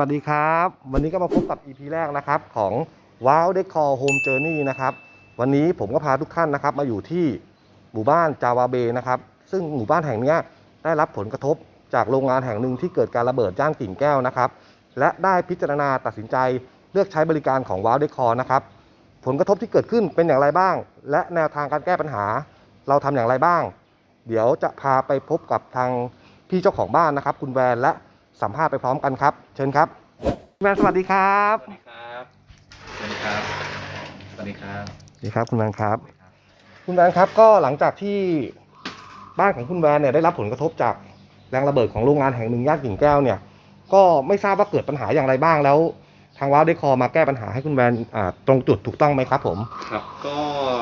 วัสดีครับ วันนี้ก็มาพบกับ EP แรกนะครับของ Wow Decor Home Journey นะครับ วันนี้ผมก็พาทุกท่านนะครับ มาอยู่ที่หมู่บ้านจาวาเบนะครับ ซึ่งหมู่บ้านแห่งนี้ได้รับผลกระทบจากโรงงานแห่งหนึ่งที่เกิดการระเบิดย่านกิ่งแก้วนะครับ และได้พิจารณาตัดสินใจเลือกใช้บริการของ Wow Decor นะครับ ผลกระทบที่เกิดขึ้นเป็นอย่างไรบ้าง และแนวทางการแก้ปัญหา เราทำอย่างไรบ้าง เดี๋ยวจะพาไปพบกับทางพี่เจ้าของบ้านนะครับ คุณแวนและ สัมภาษณ์ไปพร้อมกันครับ เชิญครับคุณแวนสวัสดีครับ สวัสดีครับ สวัสดีครับ สวัสดีครับสวัสดีครับคุณแวนครับสวัสดีครับ คุณแวนครับก็หลังจากที่บ้านของคุณแวนเนี่ยได้รับผลกระทบจากแรงระเบิดของโรงงานแห่งหนึ่งย่านกิ่งแก้วเนี่ย ก็ไม่ทราบว่าเกิดปัญหาอย่างไรบ้างแล้ว ทางว้าวได้คอมาแก้ปัญหาให้คุณแวนอ่าตรงจุดถูกต้องไหมครับผม ครับ ก็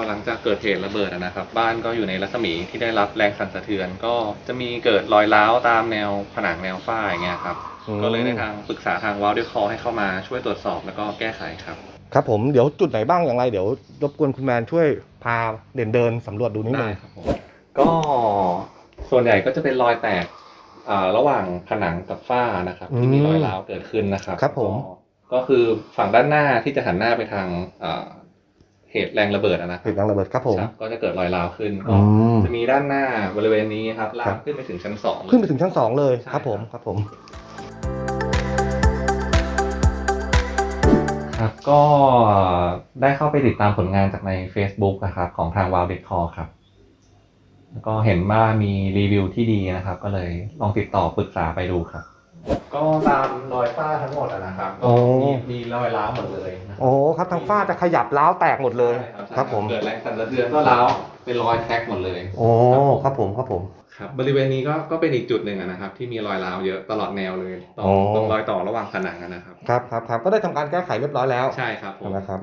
หลังจากเกิดเหตุระเบิดอะนะครับ บ้านก็อยู่ในรัศมีที่ได้รับแรงสั่นสะเทือน ก็จะมีเกิดรอยร้าวตามแนวผนังแนวฝ้าอย่างเงี้ยครับ อืม ก็เลยได้ทางปรึกษาทางวอลด้วยคอให้เข้ามาช่วยตรวจสอบแล้วก็แก้ไขครับ ครับผมเดี๋ยวจุดไหนบ้างอย่างไรเดี๋ยวรบกวนคุณแวนช่วยพาเด่นเดินสำรวจดูนิดนึได้งครับผมก็ส่วนใหญ่ก็จะเป็นรอยแตกอ่าระหว่างผนังกับฝ้านะครับ ที่มีรอยร้าวเกิดขึ้นนะครับครับผม ก็ ก็คือฝั่งด้านหน้าที่จะหันหน้าไปทางอ่าเหตุแรงระเบิดอะนะคเหรับตุแรงระเบิดครับผมครับก็จะเกิดรอยร้าวขึ้นอืก็มจะมีด้านหน้าบริเวณนี้ครับลาครัมบขึ้นไปถึงชั้นสองขึ้นไปถึงชั้นสองเลยใช่ครับผมครับครับผมครับก็ได้เข้าไปติดตามผลงานจากใน Facebook นะครับของทาง w o w d e c o r ครับ แล้วก็เห็นว่ามีรีวิวที่ดีนะครับ ก็เลยลองติดต่อปรึกษาไปดูครับ ก็ตามรอยฝ้าทั้งหมดนะครับโอ้มีมีร อยร้าวหมดเลยนะโอ้ครับทางฝ้าจะขยับล้าวแตกหมดเลยใช่ครับผม เกิดแรงสั่นสะเทือนก็ร้าวเป็นรอยแท็กหมดเลย โอ้ครับผมครับผม ครับบริเวณนี้ก็ก็เป็นอีกจุดหนึ่งอะนะครับ ที่มีรอยร้าวเยอะตลอดแนวเลยตรงอ๋อ ตรงรอยต่อระหว่างผนังอะนะครับ ครับครับครับก็ได้ทำการแก้ไขเรียบร้อยแล้วใช่ครับผมนะครับ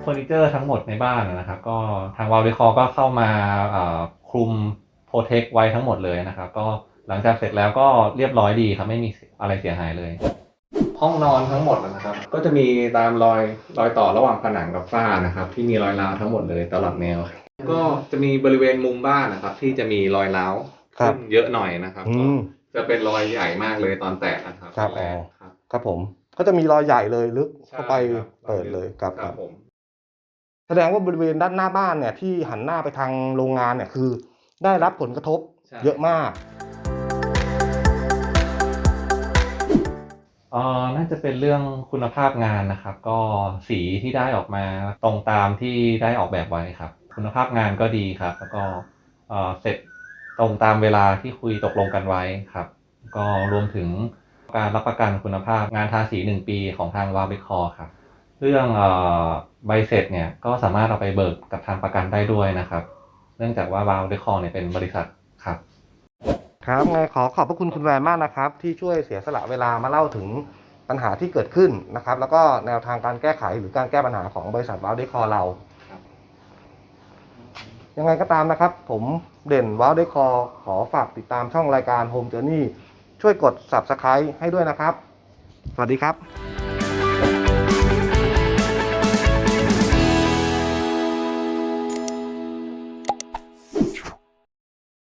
เฟอร์นิเจอร์ทั้งหมดในบ้านนะครับ ก็ทางวาลเดคอก็เข้ามาเอ่อคลุมโปรเทคไว้ทั้งหมดเลยนะครับ ก็ หลังจากเสร็จแล้วก็เรียบร้อยดีครับไม่มีอะไรเสียหายเลย ห้องนอนทั้งหมดนะครับ ก็จะมีตามรอยรอยต่อระหว่างผนังกับฝ้านะครับ ที่มีรอยร้าวทั้งหมดเลยตลอดแนวครับก็จะมีบริเวณมุมบ้านนะครับ ที่จะมีรอยร้าวครับขึ้นเยอะหน่อยนะครับอืก็มจะเป็นรอยใหญ่มากเลยตอนแตกนะครับครับตอนแรกอ๋อครับ ครับผมก็จะมีรอยใหญ่เลยลึกเข้าไปใช่ครับ เปิดเลยครับคครัรับบผม แสดงว่าบริเวณด้านหน้าบ้านเนี่ยที่หันหน้าไปทางโรงงานเนี่ยคือ ได้รับผลกระทบใช่ เยอะมาก เอ่อน่าจะเป็นเรื่องคุณภาพงานนะครับ ก็สีที่ได้ออกมาตรงตามที่ได้ออกแบบไว้ครับ คุณภาพงานก็ดีครับ แล้วก็เออเสร็จตรงตามเวลาที่คุยตกลงกันไว้ครับ ก็รวมถึงการรับประกันคุณภาพงานทาสี 1 ปีของทางวาเบคอครับ เรื่องเออใบเสร็จเนี่ยก็สามารถเอาไปเบิกกับทางประกันได้ด้วยนะครับ เนื่องจากว่าวาเบคอเนี่ยเป็นบริษัทครับ ครับไงขอขอบพระคุณคุณแวนมากนะครับ ที่ช่วยเสียสละเวลามาเล่าถึงปัญหาที่เกิดขึ้นนะครับ แล้วก็แนวทางการแก้ไขหรือการแก้ปัญหาของบริษัทว้าวเดคอเราครับยังไงก็ตามนะครับ ผมเด่นว้าวเดคอขอฝากติดตามช่องรายการ Home Journey ช่วยกด Subscribe ให้ด้วยนะครับ สวัสดีครับ